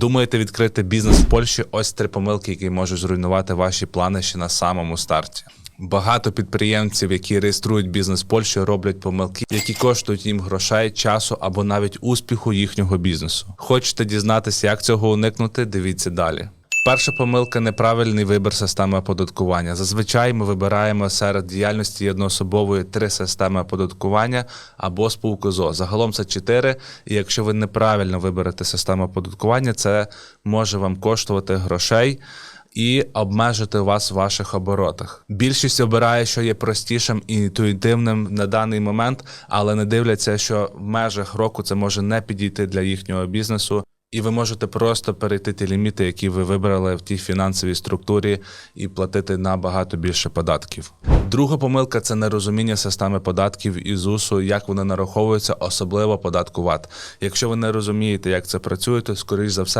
Думаєте відкрити бізнес в Польщі? Ось три помилки, які можуть зруйнувати ваші плани ще на самому старті. Багато підприємців, які реєструють бізнес в Польщі, роблять помилки, які коштують їм грошей, часу або навіть успіху їхнього бізнесу. Хочете дізнатися, як цього уникнути? Дивіться далі. Перша помилка неправильний вибір системи оподаткування. Зазвичай ми вибираємо серед діяльності одноособової три системи оподаткування або спілку ЗО. Загалом це чотири. І якщо ви неправильно виберете систему оподаткування, це може вам коштувати грошей. І обмежити вас в ваших оборотах. Більшість обирає, що є простішим і інтуїтивним на даний момент, але не дивляться, що в межах року це може не підійти для їхнього бізнесу, і ви можете просто перейти ті ліміти, які ви вибрали в тій фінансовій структурі, і платити набагато більше податків. Друга помилка це нерозуміння системи податків і ЗУСу, як вони нараховуються, особливо податку ВАТ. Якщо ви не розумієте, як це працює, то скоріш за все